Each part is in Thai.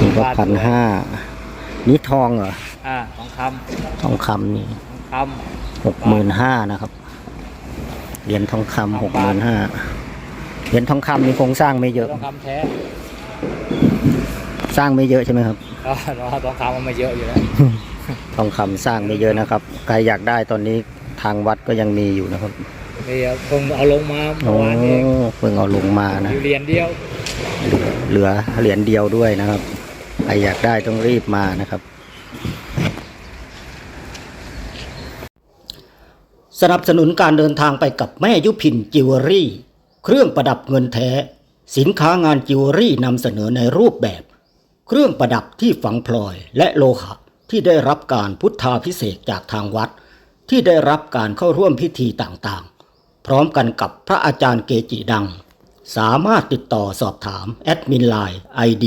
นี่ก็พันห้านี่ทองเหรออ่าทองคทองคำนี่ำทองคหกหมื่นห้านะครับเหรียญทองคำหกหมื่นห้าเหรียญทองคำนี่โครงสร้างไม่เยำอะทองคำแท้สร้างไม่เยอะใช่ไหมครับก็เราทองคำมันไม่เยอะอยู่แล้วทองคำสร้างไม่เยอะนะครับใครอยากได้ตอนนี้ทางวัดก็ยังมีอยู่นะครับนี่เพิ่งเอาลงมาโอ้เมื่อวานเองเพิ่งเอาลงมานะอยู่เหรียญเดียวเหลือเหรียญเดียวด้วยนะครับ ใครอยากได้ต้องรีบมานะครับ สนับสนุนการเดินทางไปกับแม่ยุพินจิวเวลรี่ เครื่องประดับเงินแท้ สินค้างานจิวเวลรี่นำเสนอในรูปแบบ เครื่องประดับที่ฝังพลอยและโลหะที่ได้รับการพุทธาพิเศษจากทางวัด ที่ได้รับการเข้าร่วมพิธีต่างๆ พร้อมกันกับพระอาจารย์เกจิดัง สามารถติดต่อสอบถาม แอดมินไลน์ ID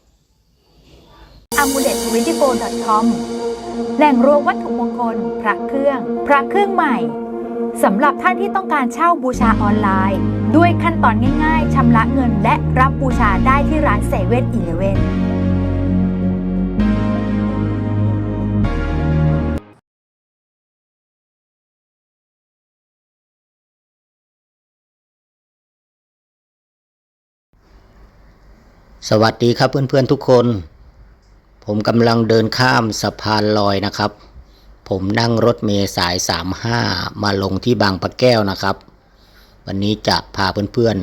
a m u l e t 2 4 com แหล่งรวมวัตถุมงคล พระเครื่อง พระเครื่องใหม่สำหรับท่านที่ต้องการเช่าบูชาออนไลน์ ด้วยขั้นตอนง่ายๆชำระเงินและรับบูชาได้ที่ร้านเซเว่นอีเลเว่นสวัสดีครับเพื่อนๆทุกคน ผมกำลังเดินข้ามสะพานลอยนะครับ ผมนั่งรถเมล์สาย 35 มาลงที่บางปะแก้วนะครับ วันนี้จะพาเพื่อน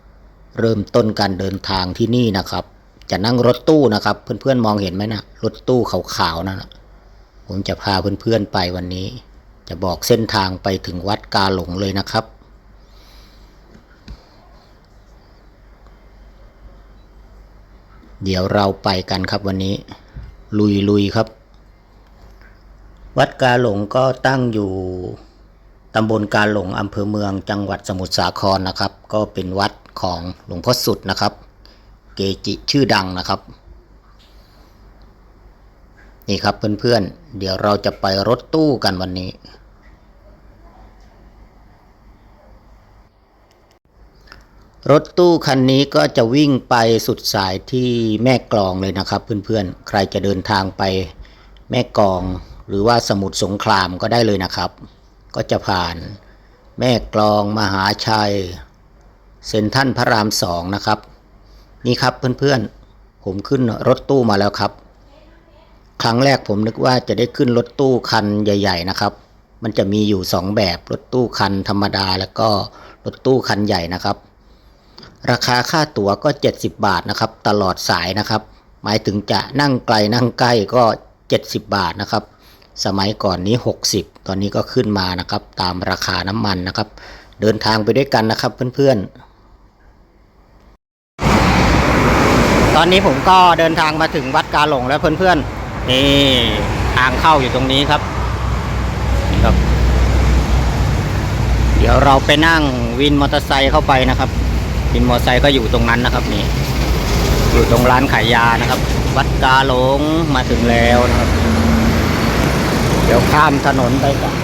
ๆ เริ่มต้นการเดินทางที่นี่นะครับ จะนั่งรถตู้นะครับ เพื่อนๆมองเห็นไหมนะรถตู้ขาวๆนั่นผมจะพาเพื่อนๆไปวันนี้ จะบอกเส้นทางไปถึงวัดกาหลงเลยนะครับ เดี๋ยวเราไปกันครับวันนี้ ลุยลุยครับ วัดกาหลงก็ตั้งอยู่ตำบลกาหลงอำเภอเมืองจังหวัดสมุทรสาครนะครับ ก็เป็นวัดของหลวงพ่อสุดนะครับ เกจิชื่อดังนะครับนี่ครับเพื่อนๆเดี๋ยวเราจะไปรถตู้กันวันนี้ รถตู้คันนี้ก็จะวิ่งไปสุดสายที่แม่กลองเลยนะครับ เพื่อนๆ ใครจะเดินทางไปแม่กลอง หรือว่าสมุทรสงครามก็ได้เลยนะครับ ก็จะผ่านแม่กลองมหาชัย เซ็นทรัลพระรามสองนะครับ นี่ครับเพื่อนๆ ผมขึ้นรถตู้มาแล้วครับ ครั้งแรกผมนึกว่าจะได้ขึ้นรถตู้คันใหญ่ ๆ นะครับ มันจะมีอยู่สองแบบรถตู้คันธรรมดาแล้วก็รถตู้คันใหญ่นะครับ ราคาค่าตั๋วก็ 70 บาทนะครับ ตลอดสายนะครับ หมายถึงจะนั่งไกลนั่งใกล้ก็ 70 บาทนะครับ สมัยก่อนนี้ 60 ตอนนี้ก็ขึ้นมานะครับ ตามราคาน้ำมันนะครับ เดินทางไปด้วยกันนะครับเพื่อนๆ ตอนนี้ผมก็เดินทางมาถึงวัดกาหลงแล้วเพื่อนๆนี่ทางเข้าอยู่ตรงนี้ครับครับ เดี๋ยวเราไปนั่งวินมอเตอร์ไซค์เข้าไปนะครับ วินมอไซค์ก็อยู่ตรงนั้นนะครับนี่อยู่ตรงร้านขายยานะครับ วัดกาหลงมาถึงแล้วนะครับ เดี๋ยวข้ามถนนไปก่อน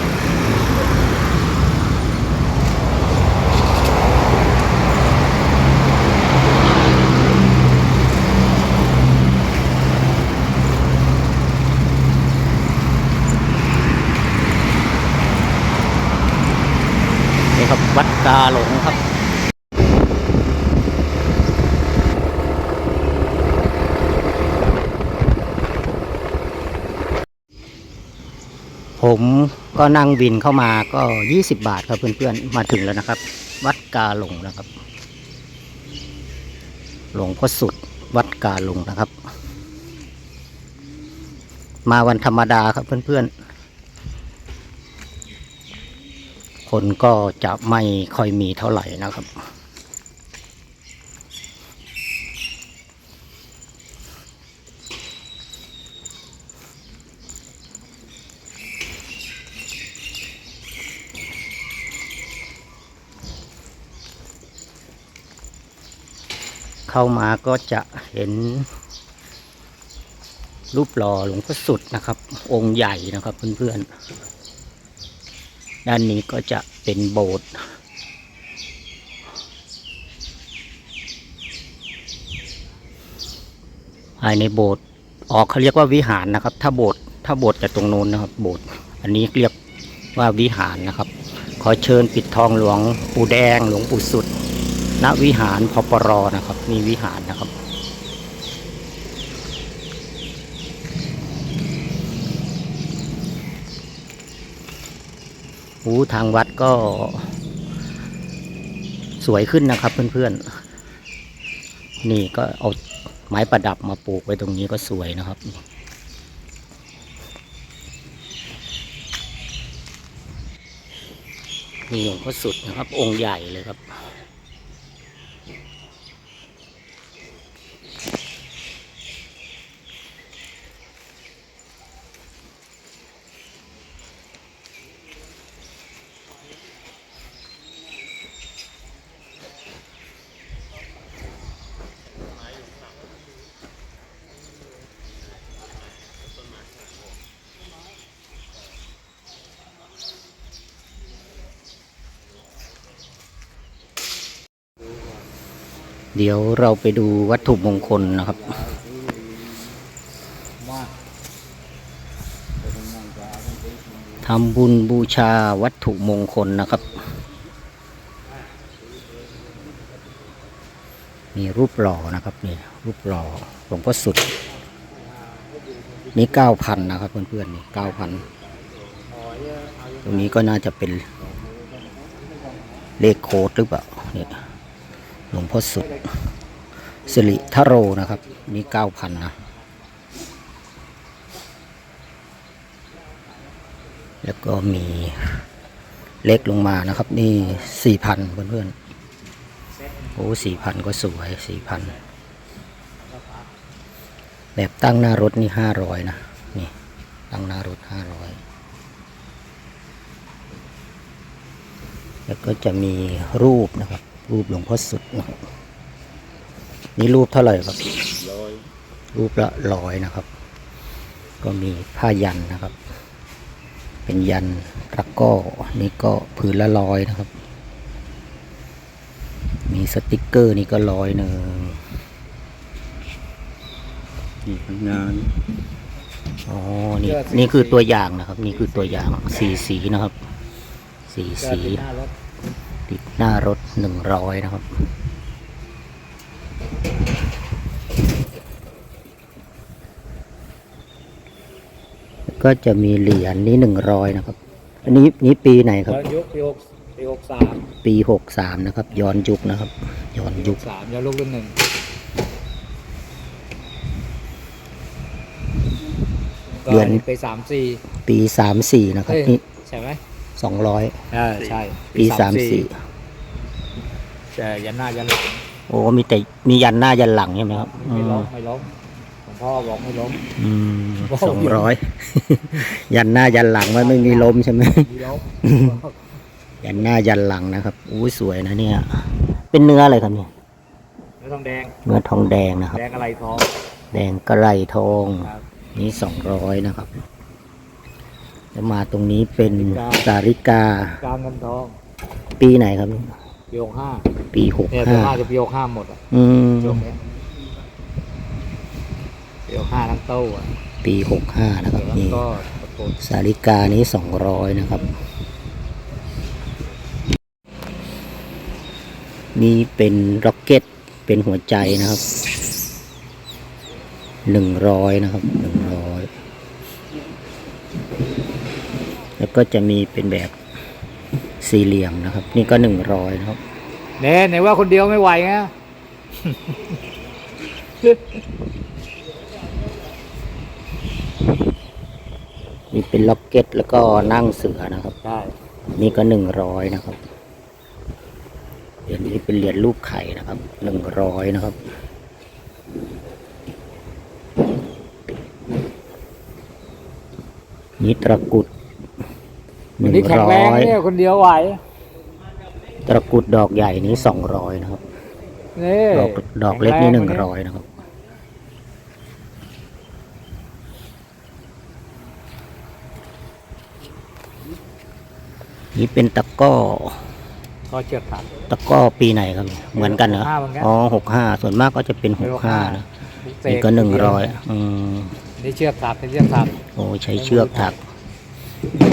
นี่ครับวัดกาหลงครับ ผมก็นั่งวินเข้ามาก็ 20 บาทครับเพื่อนๆ มาถึงแล้วนะครับ วัดกาหลงนะครับ หลวงพ่อสุดวัดกาหลงนะครับ มาวันธรรมดาครับเพื่อนๆ คนก็จะไม่ค่อยมีเท่าไหร่นะครับ เข้ามาก็จะเห็น รูปหล่อหลวงพ่อสุดนะครับ องค์ใหญ่นะครับเพื่อนๆ ด้านนี้ก็จะเป็นโบสถ์ภายในโบสถ์ออกเขาเรียกว่าวิหารนะครับ ถ้าโบสถ์ถ้าโบสถ์จะตรงโน้นนะครับ โบสถ์อันนี้เรียกว่าวิหารนะครับ ขอเชิญปิดทองหลวงปู่แดงหลวงปู่สุด ณวิหารพปรนะครับ มีวิหารนะครับ หูทางวัดก็ สวยขึ้นนะครับเพื่อนๆ นี่ก็เอาไม้ประดับมาปลูกไว้ตรงนี้ก็สวยนะครับนี่หลวงพ่อสุดนะครับ องค์ใหญ่เลยครับ เดี๋ยวเราไปดูวัตถุมงคลนะครับ ทำบุญบูชาวัตถุมงคลนะครับ มีรูปหล่อนะครับนี่รูปหล่อหลวงพ่อสุด นี่เก้าพันนะครับเพื่อนๆนี่เก้าพันตรงนี้ก็น่าจะเป็นเลขโค้ดหรือเปล่าเนี่ย หลวงพ่อสุดสิริทโรนะครับ นี่เก้าพันนะ แล้วก็มีเล็กลงมานะครับ นี่สี่พันเพื่อนๆโอ้สี่พันก็สวยสี่พันแบบตั้งหน้ารถนี่ห้าร้อยนะนี่ตั้งหน้ารถห้าร้อยแล้วก็จะมีรูปนะครับ รูปหลวงพ่อสุดนะครับนี่รูปเท่าไหร่ครับ รูปละร้อยนะครับ ก็มีผ้ายันนะครับ เป็นยันตะกร้อนี่ก็ผืนละร้อยนะครับ มีสติกเกอร์นี่ก็ร้อยหนึ่งนี่ผลงานอ๋อ นี่ นี่คือตัวอย่างนะครับ นี่คือตัวอย่างสีสีนะครับ สีก็สีติดหน้ารถ ติดหน้ารถหนึ่งร้อยนะครับแล้วก็จะมีเหรียญนี้หนึ่งร้อยนะครับ อันนี้นี้ปีไหนครับ ย้อนยุคปีหกปีหกสามปีหกสามนะครับ ย้อนยุคนะครับ ย้อนยุคสามย้อนลูกรุ่นหนึ่งเดือนก็ปีสามสี่ปีสามสี่นะครับเอ้ยนี่ใช่ไหม สองร้อยเออใช่ปีสามสี่ใช่ยันหน้ายันหลังโอ้มีแต่มียันหน้ายันหลังใช่ไหมครับไม่ล้มไม่ล้มหลวงพ่อบอกไม่ล้มอืมโอ้สองร้อยยันหน้ายันหลังมันไม่มีลมใช่ไหมไม่ล้มยันหน้ายันหลังนะครับอู้สวยนะเนี่ย เป็นเนื้ออะไรครับเนี่ยไม่ต้องแดงเนื้อทองแดงนะครับ แดงอะไรทอง แดงกระไรทองครับนี่สองร้อยนะครับ แล้วมาตรงนี้เป็นสาริกาสาริกากลางเงินทองปีไหนครับ ปีหกห้าปีหกเนี่ยปีห้าห้าจะปีหกห้าหมดอะอืมช่วงเนี้ยปีหกห้าทั้งโต้อะปีหกห้านะคเดี๋รับยวแล้วนี่ก็ตะโกนสาริกานี้สองร้อยนะครับ นี่เป็นร็อกเก็ตเป็นหัวใจนะครับหนึ่งร้อยนะครับหนึ่งร้อย แล้วก็จะมีเป็นแบบสี่เหลี่ยมนะครับ นี่ก็หนึ่งร้อยนะครับเน่ไหนว่าคนเดียวไม่ไหวไง นี่เป็นล็อกเก็ตแล้วก็นั่งเสือนะครับ ใช่ นี่ก็หนึ่งร้อยนะครับเหรียญนี้เป็นเหรียญรูปไข่นะครับหนึ่งร้อยนะครับ นี่ตะกรุด หวันนึ่งนี้แข็งร้แรงอยเนี่ยคนเดียวไหวตะกรุดดอกใหญ่นี้สองร้อยนะครับ นี่ดอกดอกเล็กนี่หแข็นึ่งแวัร้อยนะครับ นี่เป็นตะกร้อ ก็เชือกขาด ตะกร้อปีไหนครับ เหมือนกันเหรอ 65เหมือนกัน อ๋อหกห้า ส่วนมากก็จะเป็นหกห้านะเสนี่ก็หนึ่งร้อยอืมนี่เชือกขาดเป็นเชือกขาดโอ้ใช้เชือกถัก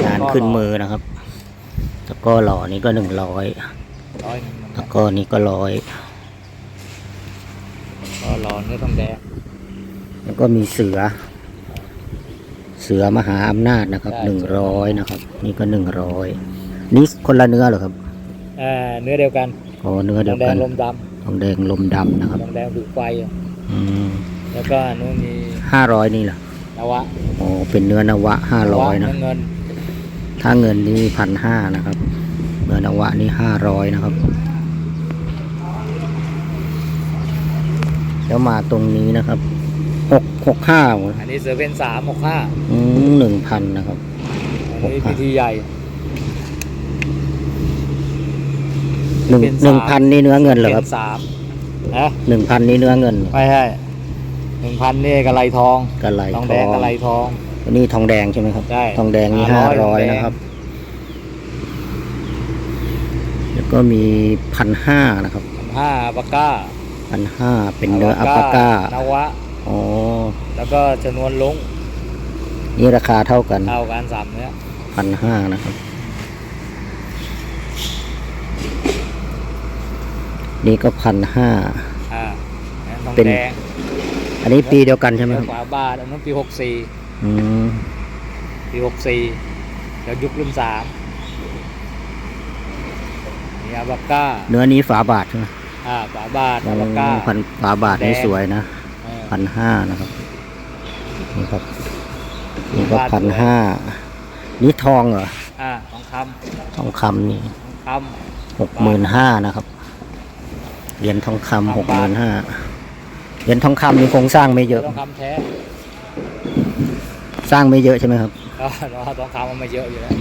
งานขึ้นมือนะครับตะกร้อหล่อนี่ก็หนึ่งร้อยร้อยหนึ่งตะกร้อนี้ก็ร้อยก็รอเนื้อทองแดง แล้วก็มีเสือ เสือมหาอำนาจนะครับใช่หนึ่งร้อยนะครับ นี่ก็หนึ่งร้อยนี่คนละเนื้อเหรอครับอ่า เนื้อเดียวกันอ๋อเนื้อทเดีอยงแดวกังนลมดทองแดงลมดำนะครับำทองแดงดูดไฟอะอืมแล้วก็นู้นมีห้าร้อยนี่เหรอนวะอ๋อเป็นเนื้อนวะห้าร้อยนะ เงิน ถ้าเงินนี่พันห้านะครับเนื้อนวะนี่ห้าร้อยนะครับ แล้วมาตรงนี้นะครับหกหกห้าอันนี้เสือเป็นสามหกห้าอืมหนึ่งพันนะครับอันนี้หกห้าพิธีใหญ่หนึ่งเป็นหนึ่งสามพันนี่เนื้อเงินเหรอครับเป็นสามนะหนึ่งพันนี่เนื้อเงินไม่ใช่หนึ่งพันนี่กระไรทองกระไหลทองแดงกระไรทอง อันนี้ทองแดงใช่ไหมครับ ใช่ทองแดงนี่ห้า500ร้อยทองแดงนะครับ แล้วก็มีพันห้านะครับห้าปากก้าพันห้าเป็นเนื้ออัปปาก้านวะ อ๋อ แล้วก็ชนวนลุงนี่ราคาเท่ากันเท่ากันสามเนื้อพันห้านะครับ นี่ก็พันห้า อ่าทองเป็น แดงอันนี้ปีเดียวกันใช่ไหมแล้ควรับ ฝาบาทอันนั้นปีหกสี่ อืมปีหกสี่แล้วยุครุ่นสามนี่อาบาก้าเนื้อนี้ฝาบาทใช่ไหมอ่าฝาบาทอาบาก้าอ๋อพันฝาบาทนี่แดงสวยนะเออพันห้านะครับนี่ครับนี่ก็บาทพันสวยห้านี่ทองเหรออ่าทองคทองคำนี่ำทองคหกหมื่นห้านะครับเหรียญทองคำหกหมื่นห้าเหรียญทองคำนี่คงสร้างไม่เยำอะทองคำแท้ สร้างไม่เยอะใช่ไหมครับก็ทองคำมันไม่เยอะอยู่แล้ว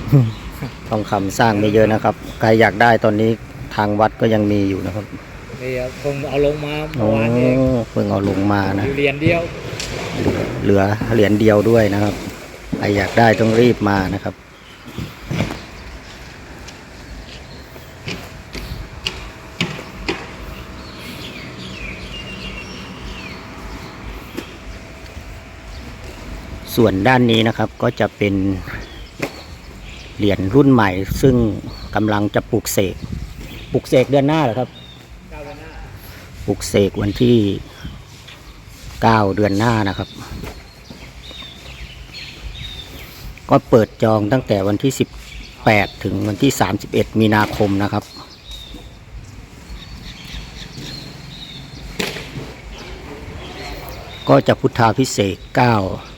ทองคำสร้างไม่เยอะนะครับ ใครอยากได้ตอนนี้ทางวัดก็ยังมีอยู่นะครับนี่เพิ่งเอาลงมาโอ้เมื่อวานเองเพิ่งเอาลงมานะอยู่เหรียญเดียว เหลือเหรียญเดียวด้วยนะครับใครอยากได้ต้องรีบมานะครับ ส่วนด้านนี้นะครับก็จะเป็นเหรียญรุ่นใหม่ ซึ่งกำลังจะปลูกเสกปลูกเสกเดือนหน้าเหรอครับปลูกเสกวันที่9เดือนหน้านะครับ ก็เปิดจองตั้งแต่วันที่18ถึงวันที่31มีนาคมนะครับก็จะพุทธาพิเศษก9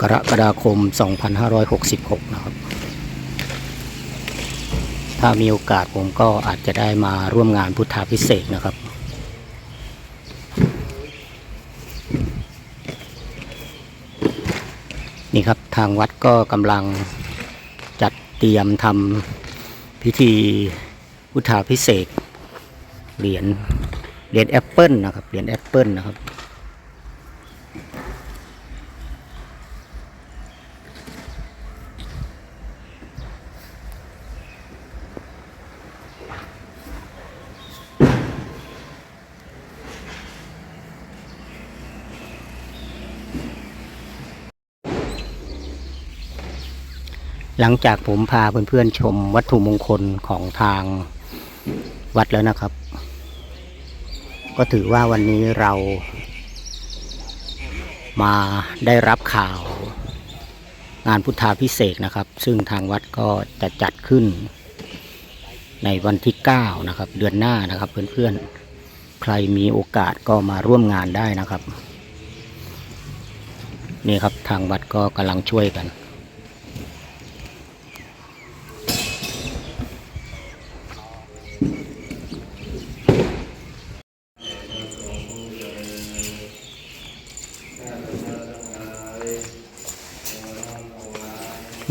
กรกฎาคม 2566 นะครับ ถ้ามีโอกาสผมก็อาจจะได้มาร่วมงานพุทธาพิเศษนะครับ นี่ครับทางวัดก็กำลังจัดเตรียมทำพิธีพุทธาพิเศษเหรียญเหรียญแอปเปิลนะครับเหรียญแอปเปิลนะครับ หลังจากผมพาเพื่อนๆชมวัตถุมงคลของทางวัดแล้วนะครับ ก็ถือว่าวันนี้เรามาได้รับข่าว งานพุทธาพิเศษนะครับ ซึ่งทางวัดก็จะจัดขึ้น ในวันที่ 9 นะครับ เดือนหน้านะครับเพื่อนๆ ใครมีโอกาสก็มาร่วมงานได้นะครับ นี่ครับทางวัดก็กำลังช่วยกัน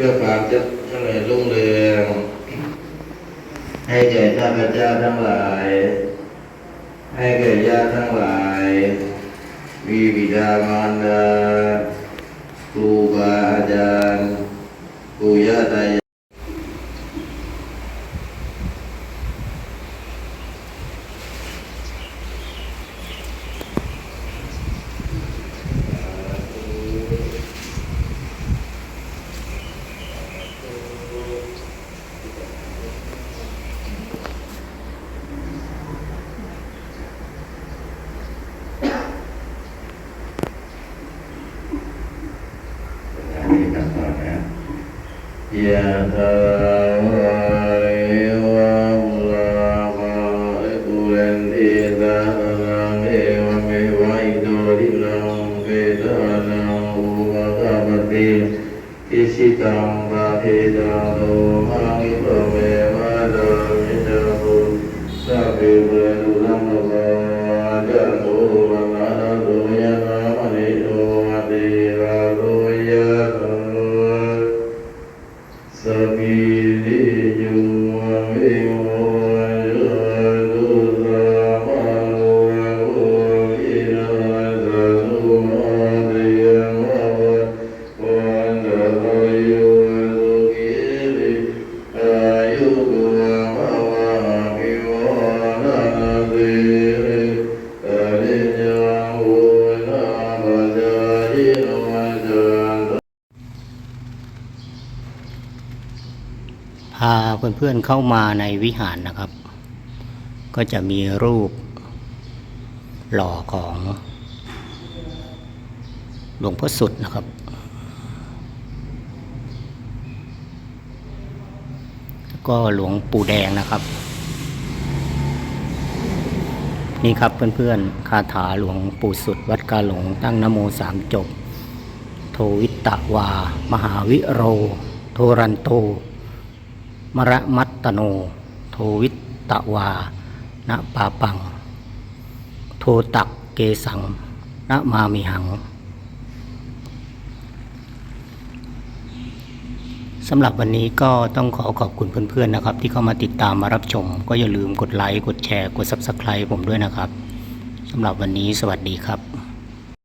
เพื่อความจะเจริญรุ่งเรืองให้แก่ข้าพเจ้าทั้งหลาย ให้แก่ญาติทั้งหลาย มีบิดามารดาครูบาอาจารย์ปู่ย่าตาย တိတိရှိတံဘာဖေတံဒုမနိပမေဝါဒမိတ္တဟုသဗ္ဗေဝေလူလံမောတံဘု เพื่อนๆเข้ามาในวิหารนะครับ ก็จะมีรูปหล่อของหลวงพ่อสุดนะครับ แล้วก็หลวงปู่แดงนะครับ นี่ครับเพื่อนๆคาถาหลวงปู่สุด วัดกาหลงตั้งนโมสามจบ โทวิตตะวา มหาวิโร โทรันโต มระมัตตโน โทวิตตวาณปาปัง โทตักเกสังณมามิหังสำหรับวันนี้ก็ต้องขอขอบคุณเพื่อนๆนะครับ ที่เข้ามาติดตามมารับชม ก็อย่าลืมกดไลค์ กดแชร์ กด Subscribe ผมด้วยนะครับสำหรับวันนี้สวัสดีครับ